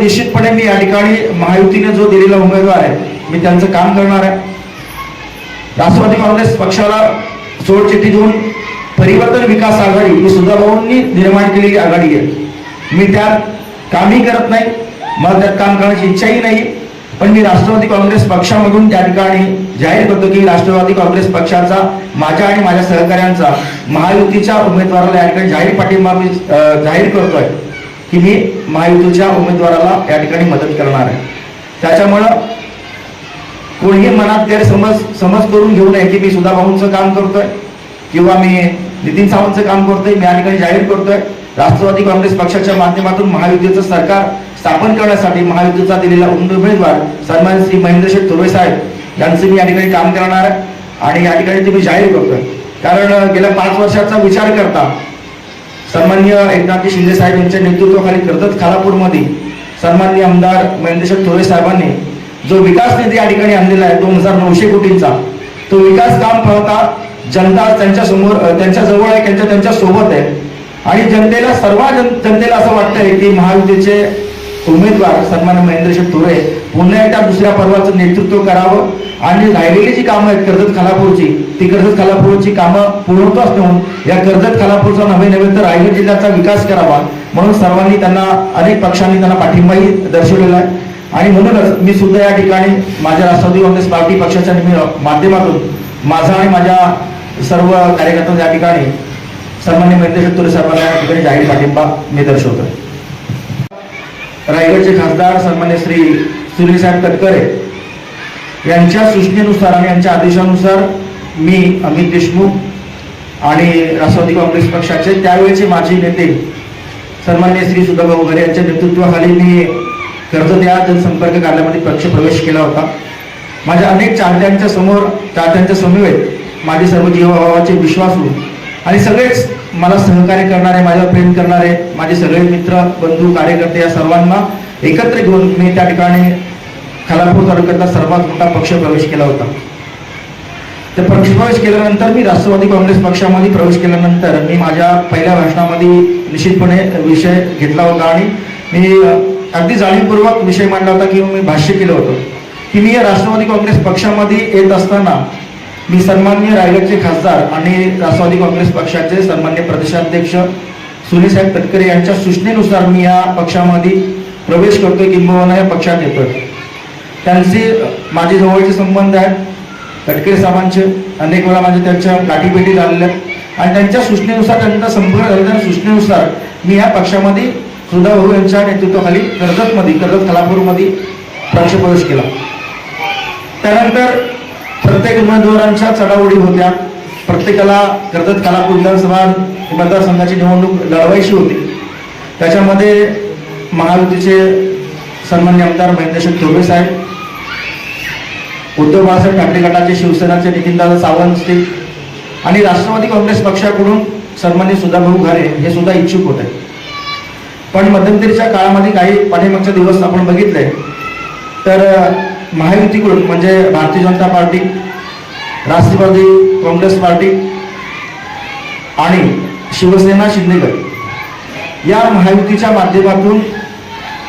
निश्चितपणे मी या ठिकाणी महायुतीने जो दिलेला उमेदवार आहे मी त्यांचं काम करणार आहे. राष्ट्रवादी काँग्रेस पक्षाला सोडचिठ्ठी देऊन परिवर्तन विकास आघाडी ही सुधाभाऊंनी निर्माण केलेली आघाडी आहे. मी त्यात कामही करत नाही मला त्यात काम करण्याची इच्छाही नाही पण मी राष्ट्रवादी काँग्रेस पक्षामधून त्या ठिकाणी जाहीर करतो की राष्ट्रवादी काँग्रेस पक्षाचा माझ्या आणि माझ्या सहकाऱ्यांचा महायुतीच्या उमेदवाराला या ठिकाणी जाहीर पाठिंबा मी जाहीर करतोय. की मी महायुतीच्या उमेदवाराला या ठिकाणी मदत करणार आहे. त्याच्यामुळं कोणीही मनात गैरसमज समज करून घेऊ नये की मी सुधा भाऊंचं काम करतोय किंवा मी नितीन सावंतचं काम करतोय मी या ठिकाणी जाहीर करतोय. राष्ट्रवादी काँग्रेस पक्षाच्या माध्यमातून महायुतीचं सरकार स्थापन करण्यासाठी महायुतीचा दिलेला उमेदवार सन्मान श्री महेंद्र शेठ थोरवे साहेब यांचं मी या ठिकाणी काम करणार आहे आणि या ठिकाणी ते मी जाहीर करतोय. कारण गेल्या पाच वर्षाचा विचार करता सन्मान्य एकनाथजी शिंदे साहेब यांच्या नेतृत्वाखाली कर्जत खालापूरमध्ये सन्मान्य आमदार महेंद्रशेठ थोरे साहेबांनी जो विकास निधी या ठिकाणी आणलेला आहे दोन हजार नऊशे कोटींचा तो विकास काम पाहता जनता त्यांच्यासमोर त्यांच्या जवळ आहे त्यांच्या त्यांच्यासोबत आहे. आणि जनतेला सर्व जन जनतेला असं वाटतंय की महायुतीचे उमेदवार सन्मान महेंद्रशेठ थोरे पुन्हा एकदा दुसऱ्या पर्वाचं नेतृत्व करावं आणि राहिलेली जी कामं आहेत कर्जत खालापूरची. ती कर्जत खालापूरची कामं पूर्णत्वास नेऊन या कर्जत खालापूरचा नव्हे नव्हे तर रायगड जिल्ह्याचा विकास करावा. म्हणून सर्वांनी त्यांना अनेक पक्षांनी त्यांना पाठिंबाही दर्शवलेला आहे. आणि म्हणूनच मी सुद्धा या ठिकाणी माझ्या राष्ट्रवादी काँग्रेस पार्टी पक्षाच्या माध्यमातून माझा आणि माझ्या सर्व कार्यकर्त्यांच्या या ठिकाणी सन्मान्य महेंद्र तुरे सर्वांना या ठिकाणी जाहीर पाठिंबा मी दर्शवतोय. रायगडचे खासदार सन्मान्य श्री सुनीलसाहेब तटकरे यांच्या सूचनेनुसार आणि यांच्या आदेशानुसार मी अमित देशमुख आणि राष्ट्रवादी काँग्रेस पक्षाचे त्यावेळेचे माजी नेते सन्मान्य श्री सुधाभाऊ घरे यांच्या नेतृत्वाखाली मी कर्जत या जनसंपर्क कार्यामध्ये पक्ष प्रवेश केला होता. माझ्या अनेक चाहत्यांच्या समोर चाहत्यांच्या समवेत माझे सर्व जीवाभावाचे विश्वासू आणि सगळेच मला सहकार्य करणारे माझ्यावर प्रेम करणारे माझे सगळे मित्र बंधू कार्यकर्ते या सर्वांना एकत्र घेऊन मी त्या ठिकाणी खालापूर तालुक्यातला सर्वात मोठा पक्ष प्रवेश केला होता. तर पक्ष प्रवेश केल्यानंतर मी राष्ट्रवादी काँग्रेस पक्षामध्ये प्रवेश केल्यानंतर मी माझ्या पहिल्या भाषणामध्ये निश्चितपणे विषय घेतला होता आणि मी अगदी जाणीवपूर्वक विषय मांडला होता किंवा मी भाष्य केलं होतं. की मी या राष्ट्रवादी काँग्रेस पक्षामध्ये येत असताना मी सन्मान्य रायगडचे खासदार आणि राष्ट्रवादी काँग्रेस पक्षाचे सन्मान्य प्रदेशाध्यक्ष सुनीसाहेब तटकरे यांच्या सूचनेनुसार मी या पक्षामध्ये प्रवेश करतोय किंबहुना या पक्षात येतोय. त्यांचे माझे जवळचे संबंध आहेत तटकरे साहेबांचे अनेक वेळा माझे त्यांच्या गाठीभेटी झालेल्या आहेत. आणि त्यांच्या सूचनेनुसार त्यांचा संपूर्ण झालेल्या सूचनेनुसार मी या पक्षामध्ये सुधा भाऊ यांच्या नेतृत्वाखाली कर्जतमध्ये कर्जत खालापूरमध्ये पक्ष प्रवेश केला. त्यानंतर प्रत्येक उमेदवारांच्या चढावडी होत्या. प्रत्येकाला कर्जत खालापूर विधानसभा मतदारसंघाची निवडणूक लढवायची होती. त्याच्यामध्ये महायुतीचे सन्मान्य आमदार महेंद्रशेठ थोरवे साहेब उद्धव बाळासाहेब ठाकरे गटाचे शिवसेनाचे नितीनदादा सावंत असतील आणि राष्ट्रवादी काँग्रेस पक्षाकडून सन्मान्य सुधाभाऊ घारे हे सुद्धा इच्छुक होते. पण मध्यंतरीच्या काळामध्ये काही पाठीमागचे दिवस आपण बघितले तर महायुतीकडून म्हणजे Bharatiya Janata party Rashtravadi Congress party आणि शिवसेना शिंदेगड या महायुतीच्या माध्यमातून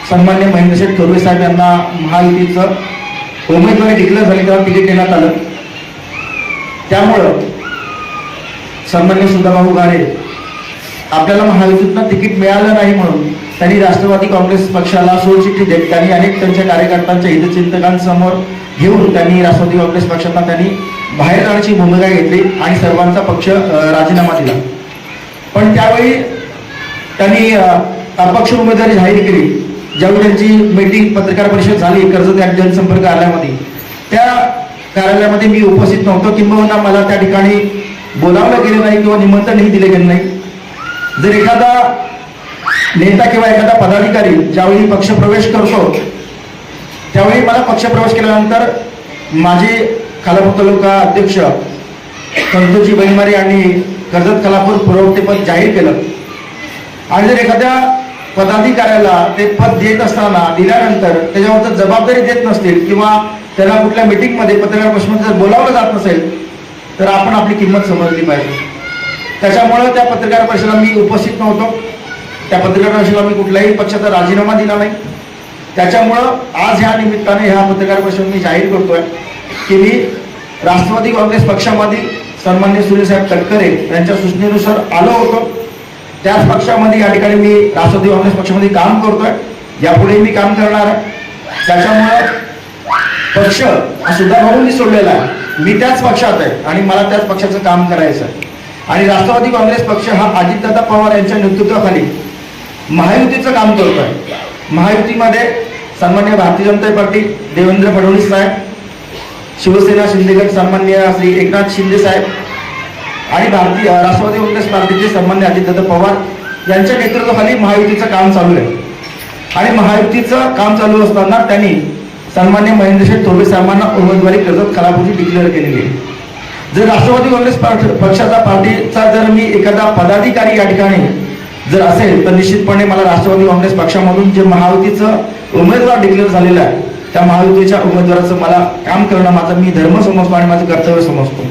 सन्मान्य महेंद्रशेठ थोरवे साहेब यांना महायुतीचं उमेदवारी डिक्लेअर झाली तेव्हा तिकीट देण्यात आलं. त्यामुळं सन्मान्य सुधाभाऊ गारे आपल्याला महायुतीतनं तिकीट मिळालं नाही म्हणून. त्यांनी राष्ट्रवादी काँग्रेस पक्षाला सोडचिठ्ठी देत त्यांनी अनेक त्यांच्या कार्यकर्त्यांच्या हितचिंतकांसमोर घेऊन त्यांनी राष्ट्रवादी काँग्रेस पक्षातना त्यांनी बाहेर जाण्याची भूमिका घेतली आणि सर्वांचा पक्ष राजीनामा दिला. पण त्यावेळी त्यांनी अपक्ष उमेदवारी जाहीर केली. ज्यावेळी त्यांची मीटिंग पत्रकार परिषद झाली कर्जत या जनसंपर्क कार्यालयामध्ये त्या कार्यालयामध्ये मी उपस्थित नव्हतो. किंबहुना मला त्या ठिकाणी बोलावलं गेलं नाही किंवा निमंत्रणही दिले गेले नाही. जर एखादा नेता किंवा एखादा पदाधिकारी ज्यावेळी पक्षप्रवेश करतो त्यावेळी मला पक्षप्रवेश केल्यानंतर माझे खालापूर तालुका अध्यक्ष संतोषजी बैमारे यांनी कर्जत खालापूर पुरवठेपद जाहीर केलं. आणि जर एखाद्या पदाधिकाऱ्याला ते पद देत असताना दिल्यानंतर त्याच्यावर जर जबाबदारी देत नसतील किंवा त्याला कुठल्या मिटिंगमध्ये पत्रकार प्रश्न जर बोलावलं जात नसेल तर आपण आपली किंमत समजली पाहिजे. त्याच्यामुळं त्या पत्रकार परिषदेला मी उपस्थित नव्हतो. त्या पत्रकार परिषदेला मी कुठल्याही पक्षाचा राजीनामा दिला नाही. त्याच्यामुळं आज ह्या निमित्ताने ह्या पत्रकार परिषद मी जाहीर करतोय की मी राष्ट्रवादी काँग्रेस पक्षामध्ये सन्मान्य सूर्यसाहेब तटकरे यांच्या सूचनेनुसार आलो होतो. त्याच पक्षामध्ये या ठिकाणी मी राष्ट्रवादी काँग्रेस पक्षामध्ये काम करतोय. यापुढे मी काम करणार आहे. त्याच्यामुळं पक्ष हा सुद्धा भाऊंनी सोडलेला आहे. मी त्याच पक्षात आहे आणि मला त्याच पक्षाचं काम करायचं आहे. आणि राष्ट्रवादी काँग्रेस पक्ष हा अजितदादा पवार यांच्या नेतृत्वाखाली महायुतीचं काम करतोय. महायुतीमध्ये सन्मान्य भारतीय जनता पार्टी देवेंद्र फडणवीस साहेब शिवसेना शिंदेगड सन्मान्य श्री एकनाथ शिंदे साहेब आणि भारतीय राष्ट्रवादी काँग्रेस पार्टीचे सन्मान्य अजितदादा पवार यांच्या नेतृत्वाखाली महायुतीचं काम चालू आहे. आणि महायुतीचं काम चालू असताना त्यांनी सन्मान्य महेंद्रशेठ थोरवे साहेबांना उमेदवारी कर्जत खालापूरची डिक्लेअर केलेली आहे. जर राष्ट्रवादी काँग्रेस पार्ट- पक्षाचा पार्टीचा जर मी एखादा पदाधिकारी या ठिकाणी जर असेल तर निश्चितपणे मला राष्ट्रवादी काँग्रेस पक्षामधून जे महायुतीचं उमेदवार डिक्लेअर झालेलं आहे त्या महायुतीच्या उमेदवाराचं मला काम करणं माझं मी धर्म समजतो आणि माझं कर्तव्य समजतो.